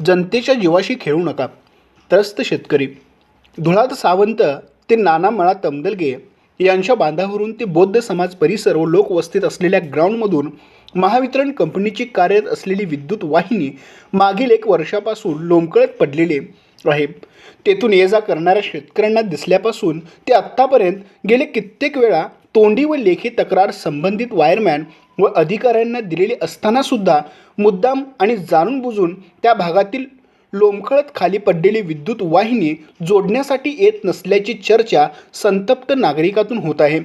जनतेच्या जीवाशी खेळू नका. त्रस्त शेतकरी. धुळात सावंत ते नाना मळा तमदलगे यांच्या बांधावरून ते बौद्ध समाज परिसर व लोकवस्तीत असलेल्या ग्राउंडमधून महावितरण कंपनीची कार्यरत असलेली विद्युत वाहिनी मागील एक वर्षापासून लोंबकळत पडलेली आहे. तेथून ये जा करणाऱ्या शेतकऱ्यांना दिसल्यापासून ते आत्तापर्यंत गेले कित्येक वेळा तोंडी व लेखी तक्रार संबंधित वायरमॅन व अधिकाऱ्यांना दिलेली असतानासुद्धा मुद्दाम आणि जाणून बुजून त्या भागातील लोंबखळत खाली पडलेली विद्युत वाहिनी जोडण्यासाठी येत नसल्याची चर्चा संतप्त नागरिकातून होत आहे.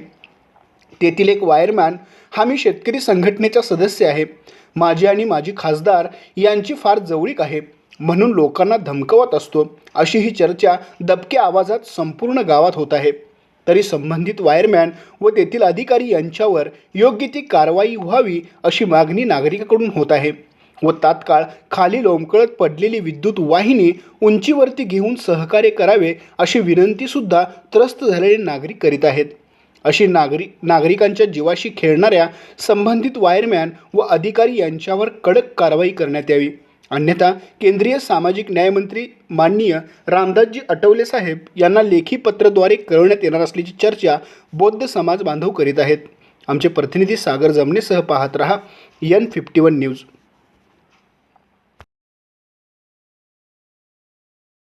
तेथील एक वायरमॅन हा मी शेतकरी संघटनेचा सदस्य आहे. माझी आणि माझी खासदार यांची फार जवळीक आहे. म्हणून लोकांना धमकवत असतो. अशी ही चर्चा दबक्या आवाजात संपूर्ण गावात होत आहे. तरी संबंधित वायरमॅन व तेथील अधिकारी यांच्यावर योग्य ती कारवाई व्हावी अशी मागणी नागरिकाकडून होत आहे व तात्काळ खाली लोंबकळत पडलेली विद्युत वाहिनी उंचीवरती घेऊन सहकार्य करावे अशी विनंतीसुद्धा त्रस्त झालेले नागरिक करीत आहेत. अशी नागरिक नागरिकांच्या जीवाशी खेळणाऱ्या संबंधित वायरमॅन व अधिकारी यांच्यावर कडक कारवाई करण्यात यावी. अन्यथा केंद्रीय सामाजिक न्यायमंत्री माननीय रामदासजी अटवले साहेब यांना लेखी पत्राद्वारे कळवण्यात येणार असल्याची चर्चा बौद्ध समाज बांधव करीत आहेत. आमचे प्रतिनिधी सागर जमनेसह पाहत रहा एन फिफ्टी वन न्यूज